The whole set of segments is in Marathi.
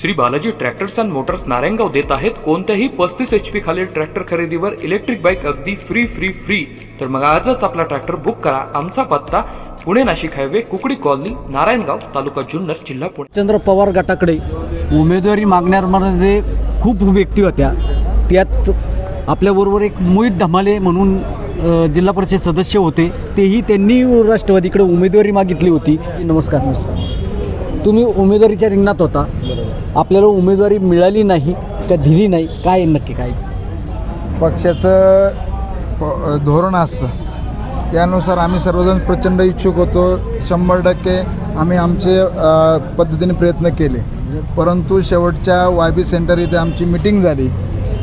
Shri Balaji tractors and motors Narayangaon देत आहेत. कोणत्याही पस्तीस एच पी खालील ट्रॅक्टर खरेदीवर इलेक्ट्रिक बाईक अगदी फ्री फ्री फ्री तर मग आजच आपला ट्रॅक्टर बुक करा. आमचा पत्ता पुणे नाशिक हायवे कुकडी कॉलनी नारायणगाव तालुका जुन्नर जिल्हा पुणे. चंद्र पवार गटाकडे उमेदवारी मागण्यामध्ये खूप व्यक्ती होत्या. त्यात आपल्याबरोबर एक मोहित धमाले म्हणून जिल्हा परिषद सदस्य होते. तेही त्यांनी राष्ट्रवादीकडे उमेदवारी मागितली होती. नमस्कार नमस्कार. तुम्ही उमेदवारीच्या रिंगणात होता. आपल्याला उमेदवारी मिळाली नाही का दिली नाही? काय नक्की काय? पक्षाचं प धोरण असतं. त्यानुसार आम्ही सर्वजण प्रचंड इच्छुक होतो. शंभर टक्के आम्ही आमचे पद्धतीने प्रयत्न केले. परंतु शेवटच्या वाय बी सेंटर इथे आमची मिटिंग झाली.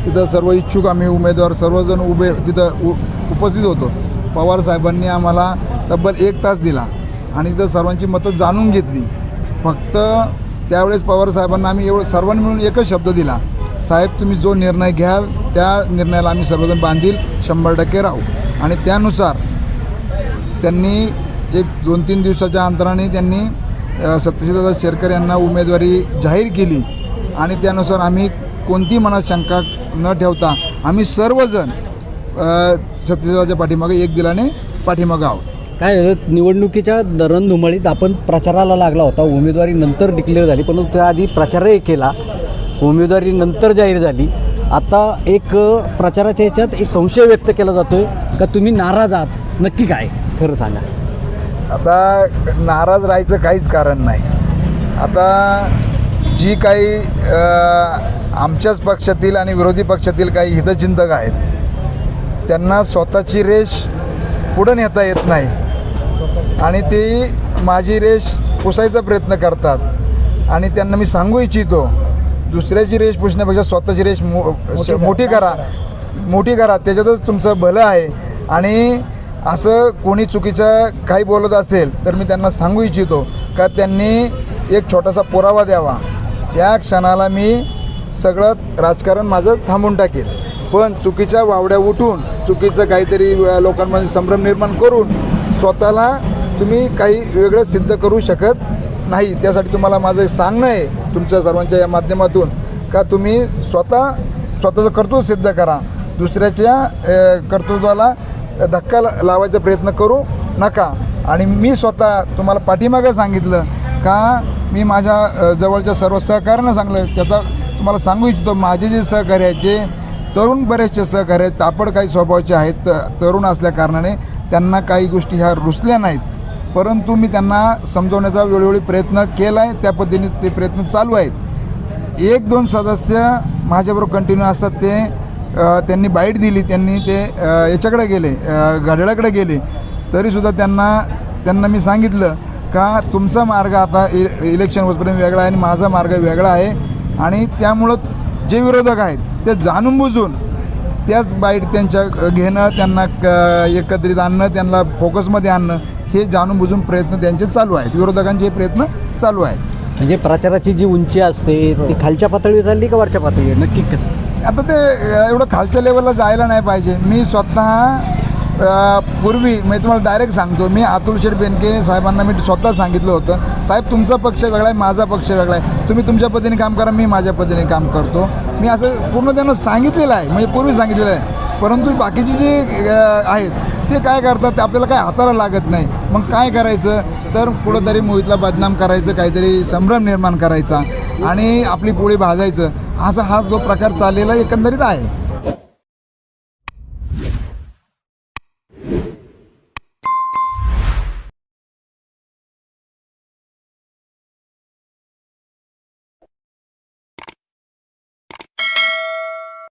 तिथं सर्व इच्छुक आम्ही उमेदवार सर्वजण उभे तिथं उ उपस्थित होतो. पवार साहेबांनी आम्हाला तब्बल एक तास दिला आणि तिथं सर्वांची मतं जाणून घेतली. फक्त त्यावेळेस पवार साहेबांना आम्ही एवढं सर्वांनी मिळून एकच शब्द दिला. साहेब तुम्ही जो निर्णय घ्याल त्या निर्णयाला आम्ही सर्वजण बांधील. शंभर टक्के राहू. आणि त्यानुसार त्यांनी एक दोन तीन दिवसाच्या अंतराने त्यांनी अ, शेरकर यांना उमेदवारी जाहीर केली. आणि त्यानुसार आम्ही कोणती मनात शंका न ठेवता आम्ही सर्वजण अ, सत्यशीलदाच्या पाठीमागे एक दिलाने पाठीमागं आहोत. काय निवडणुकीच्या दरणधुमळीत आपण प्रचाराला लागला होता. उमेदवारी नंतर डिक्लेअर झाली परंतु त्याआधी प्रचारही केला. उमेदवारी नंतर जाहीर झाली. आता एक प्रचाराच्या ह्याच्यात एक संशय व्यक्त केला जातोय का तुम्ही नाराज आहात? नक्की काय? खरं सांगा. आता नाराज राहायचं काहीच कारण नाही. आता जी काही आमच्याच पक्षातील आणि विरोधी पक्षातील काही हितचिंतक आहेत त्यांना स्वतःची रेष पुढं नेता येत नाही. आणि ते माझी रेष पुसायचा प्रयत्न करतात. आणि त्यांना मी सांगू इच्छितो दुसऱ्याची रेष पुसण्यापेक्षा स्वतःची रेष मो मोठी करा. मोठी करा. त्याच्यातच तुमचं भलं आहे. आणि असं कोणी चुकीचं काही बोलत असेल तर मी त्यांना सांगू इच्छितो का त्यांनी एक छोटासा पुरावा द्यावा. त्या क्षणाला मी सगळं राजकारण माझं थांबून टाकेल. पण चुकीच्या वावड्या उठून चुकीचं काहीतरी लोकांमध्ये संभ्रम निर्माण करून स्वतःला तुम्ही काही वेगळं सिद्ध करू शकत नाही. त्यासाठी तुम्हाला माझं सांगणं आहे तुमच्या सर्वांच्या या माध्यमातून का तुम्ही स्वतः स्वतःचं कर्तृत्व सिद्ध करा. दुसऱ्याच्या कर्तृत्वाला धक्का ला- लावायचा प्रयत्न करू नका. आणि मी स्वतः तुम्हाला पाठीमागं सांगितलं का मी माझ्या जवळच्या सर्व सहकार्यांना सांगलं त्याचा तुम्हाला सांगू इच्छितो माझे जे सहकारी आहेत जे तरुण बरेचसे सहकारी आहेत तापड काही स्वभावाचे आहेत त- तरुण असल्या कारणाने त्यांना काही गोष्टी ह्या रुचल्या नाहीत. परंतु मी त्यांना समजवण्याचा वेळोवेळी प्रयत्न केला आहे त्या पद्धतीने ते प्रयत्न चालू आहेत. एक दोन सदस्य माझ्याबरोबर कंटिन्यू असतात ते त्यांनी बाईट दिली त्यांनी ते याच्याकडे गेले घड्याळाकडे गेले. तरीसुद्धा त्यांना त्यांना मी सांगितलं का तुमचा मार्ग आता इ इलेक्शन होतपर्यंत वेगळा आहे आणि माझा मार्ग वेगळा आहे. आणि त्यामुळं जे विरोधक आहेत ते जाणून बुजून त्याच बाईट त्यांच्या घेणं त्यांना क एकत्रित आणणं त्यांना फोकसमध्ये आणणं हे जाणून बुजून प्रयत्न त्यांचे चालू आहेत. विरोधकांचे हे प्रयत्न चालू आहेत. म्हणजे प्रचाराची जी उंची असते ती खालच्या पातळीवर चालली का वरच्या पातळीवर? नक्की कसं? आता ते एवढं खालच्या लेवलला जायला नाही पाहिजे. मी स्वतः पूर्वी मी तुम्हाला डायरेक्ट सांगतो मी अतुल शेठ बेनके साहेबांना मी स्वतः सांगितलं होतं साहेब तुमचा पक्ष वेगळा आहे माझा पक्ष वेगळा आहे. तुम्ही तुमच्या पद्धतीने काम करा मी माझ्या पद्धतीने काम करतो. मी असं पूर्ण त्यांना सांगितलेलं आहे म्हणजे पूर्वी सांगितलेलं आहे. परंतु बाकीचे जे आहेत ते काय करतात ते आपल्याला काय हाताला लागत नाही. मग काय करायचं? तर कुठंतरी मोहितला बदनाम करायचं काहीतरी संभ्रम निर्माण करायचा आणि आपली पोळी भाजायचं. असा हा जो प्रकार चाललेला एकंदरीत आहे.